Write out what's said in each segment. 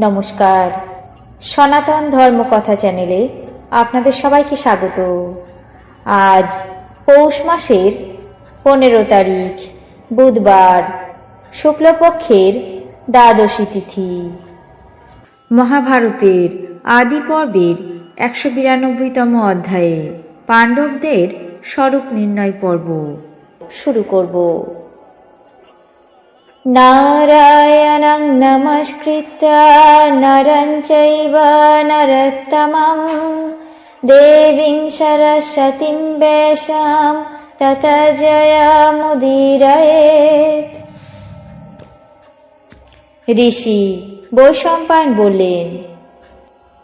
নমস্কার। সনাতন ধর্ম কথা চ্যানেলে আপনাদের সবাইকে স্বাগত। আজ পৌষ মাসের পনেরো তারিখ, বুধবার, শুক্লপক্ষের দ্বাদশী তিথি। মহাভারতের আদি পর্বের একশো বিরানব্বইতম অধ্যায়ে পাণ্ডবদের স্বরূপ নির্ণয় পর্ব। শুরু করব। नारायणं नमस्कृत्य नरं चैव नरोत्तमं देवीं सरस्वतीं वेशां तत জয়ামুদিরয়েত ঋষি বৈশম্পায়ন বললেন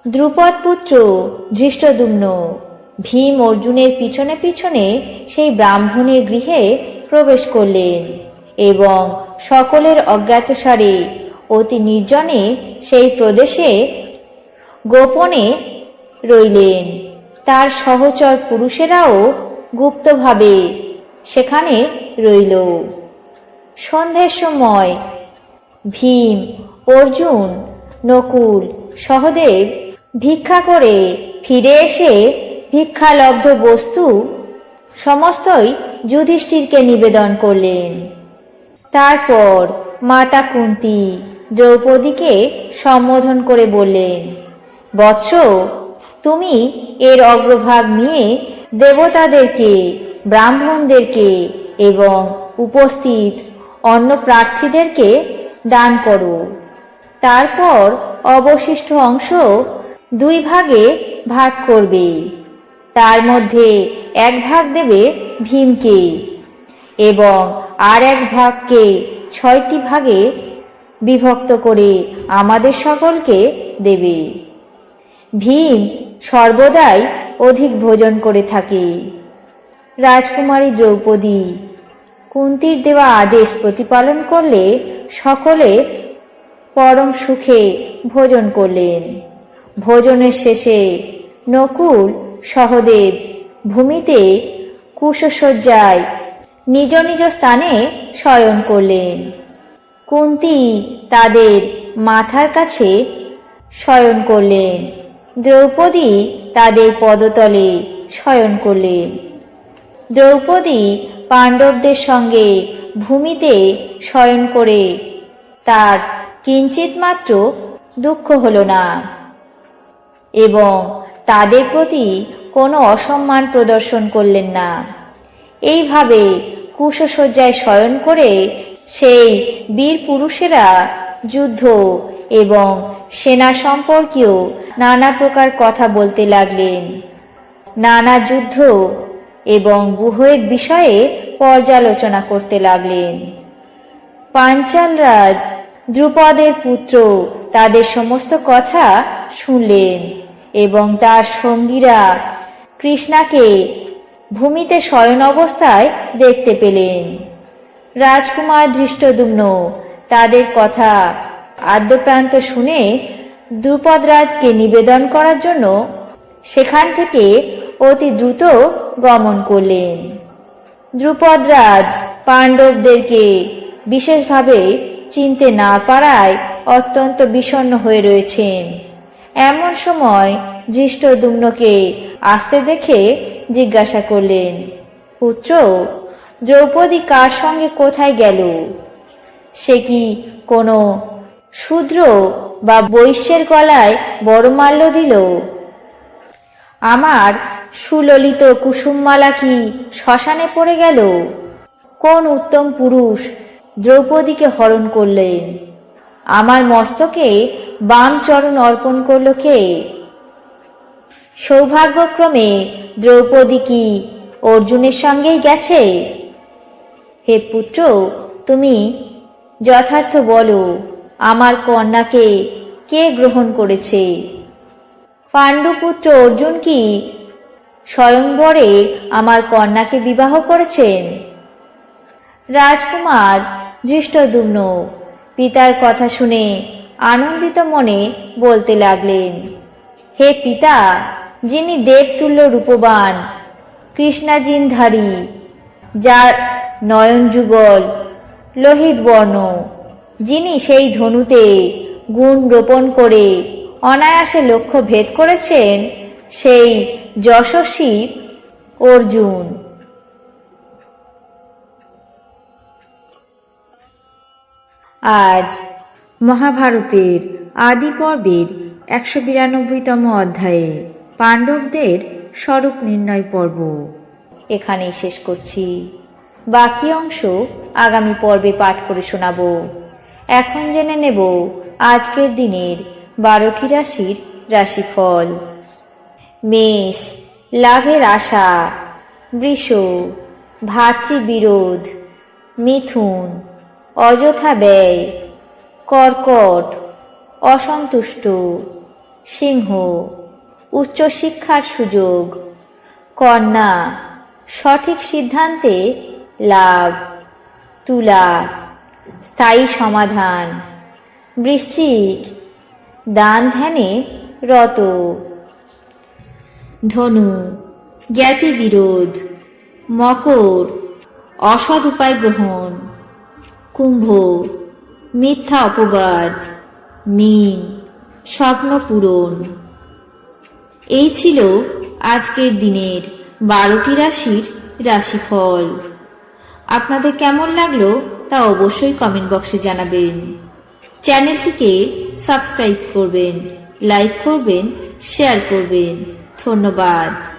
দ্রুপদ পুত্র ধৃষ্টদুম্ন ভীম অর্জুনের পিছনে পিছনে সেই ব্রাহ্মণের গৃহে প্রবেশ করলেন এবং সকলের অজ্ঞাতসারে অতি নির্জনে সেই প্রদেশে গোপনে রইলেন। তার সহচর পুরুষেরাও গুপ্তভাবে সেখানে রইল। সন্ধ্যের সময় ভীম, অর্জুন, নকুল, সহদেব ভিক্ষা করে ফিরে এসে ভিক্ষালব্ধ বস্তু সমস্তই যুধিষ্ঠিরকে নিবেদন করলেন। তারপর মাতা কুন্তি দ্রৌপদীকে সম্বোধন করে বললেন, বৎস, তুমি এর অগ্রভাগ নিয়ে দেবতাদেরকে, ব্রাহ্মণদেরকে এবং উপস্থিত অন্য প্রার্থীদেরকে দান করো। তারপর অবশিষ্ট অংশ দুই ভাগে ভাগ করবে। তার মধ্যে এক ভাগ দেবে ভীমকে এবং আর এক ভাগকে ছয়টি ভাগে বিভক্ত করে আমাদের সকলকে দেবে। ভীম সর্বদাই অধিক ভোজন করে থাকে। রাজকুমারী দ্রৌপদী কুন্তির দেওয়া আদেশ প্রতিপালন করলে সকলে পরম সুখে ভোজন করলেন। ভোজনের শেষে নকুল সহদেব ভূমিতে কুশসজ্জায় নিজ নিজ স্থানে শয়ন করলেন। কুন্তি তাদের মাথার কাছে শয়ন করলেন। দ্রৌপদী তাদের পদতলে শয়ন করলেন। দ্রৌপদী পাণ্ডবদের সঙ্গে ভূমিতে শয়ন করে তার কিঞ্চিত মাত্র দুঃখ হল না এবং তাদের প্রতি কোনো অসম্মান প্রদর্শন করলেন না। এইভাবে কুশসজ্জায় শয়ন করে সেই বীর পুরুষেরা যুদ্ধ এবং সেনা সম্পর্কীয় নানা প্রকার কথা বলতে লাগলেন। নানা যুদ্ধ এবং গুহের বিষয়ে পর্যালোচনা করতে লাগলেন। পাঞ্চাল রাজ, দ্রুপদের পুত্র, তাদের সমস্ত কথা শুনলেন এবং তার সঙ্গীরা কৃষ্ণাকে ভূমিতে শয়ন অবস্থায় দেখতে পেলেন। রাজকুমার ধৃষ্টদুম্ন তাদের কথা আদ্যপ্রান্ত শুনে দ্রুপদরাজকে নিবেদন করার জন্য সেখান থেকে অতি দ্রুত গমন করলেন। দ্রুপদরাজ পাণ্ডবদেরকে বিশেষভাবে চিনতে না পারায় অত্যন্ত বিষণ্ণ হয়ে রয়েছেন। এমন সময় দৃষ্টদুম্নকে আসতে দেখে জিজ্ঞাসা করলেন, পুত্র, দ্রৌপদী কার সঙ্গে কোথায় গেল? সে কি কোনো শূদ্র বা বৈশ্যের গলায় বড়মাল্য দিল? আমার সুললিত কুসুমমালা কি শ্মশানে পড়ে গেল? কোন উত্তম পুরুষ দ্রৌপদীকে হরণ করলেন? আমার মস্তকে বাম চরণ অর্পণ করল কে? সৌভাগ্যক্রমে দ্রৌপদী কি অর্জুনের সঙ্গেই গেছে? হে পুত্র, তুমি যথার্থ বলো, আমার কন্যাকে কে গ্রহণ করেছে? পাণ্ডুপুত্র অর্জুন কি স্বয়ংবরে আমার কন্যাকে বিবাহ করেছেন? রাজকুমার দৃষ্টদুম্ন পিতার কথা শুনে আনন্দিত মনে বলতে লাগলেন, হে পিতা যিনি দেবতুল্য রূপবান, কৃষ্ণাজিনধারী, যার নয়ন যুগল, লোহিত বর্ণ, যিনি সেই ধনুতে গুণ রোপণ করে অনায়াসে লক্ষ্য ভেদ করেছেন, সেই যশস্বী অর্জুন। আজ মহাভারতের আদি পর্বের একশো বিরানব্বইতম অধ্যায়ে পাণ্ডবদের স্বরূপ নির্ণয় পর্ব। এখানেই শেষ করছি। বাকি অংশ আগামী পর্বে পাঠ করে শোনাব। এখন জেনে নেব আজকের দিনের বারোটি রাশির রাশিফল। মেষ, লাভের আশা। বৃষ ভাতৃবিরোধ মিথুন, অযথা ব্যয়। কর্কট, অসন্তুষ্ট। সিংহ উচ্চশিক্ষার সুযোগ। কন্যা, সঠিক সিদ্ধান্তে লাভ, তুলা, স্থায়ী সমাধান। বৃশ্চিক দান ধ্যানে রত। ধনু, জ্ঞাতি বিরোধ, মকর, অসৎ উপায় গ্রহণ। কুম্ভ, মিথ্যা অপবাদ, মীন, স্বপ্ন পূরণ। এই ছিল আজকের দিনের বারোটি রাশির রাশিফল। আপনাদের কেমন লাগল তা অবশ্যই কমেন্ট বক্সে জানাবেন। চ্যানেলটিকে সাবস্ক্রাইব করবেন লাইক করবেন শেয়ার করবেন। ধন্যবাদ।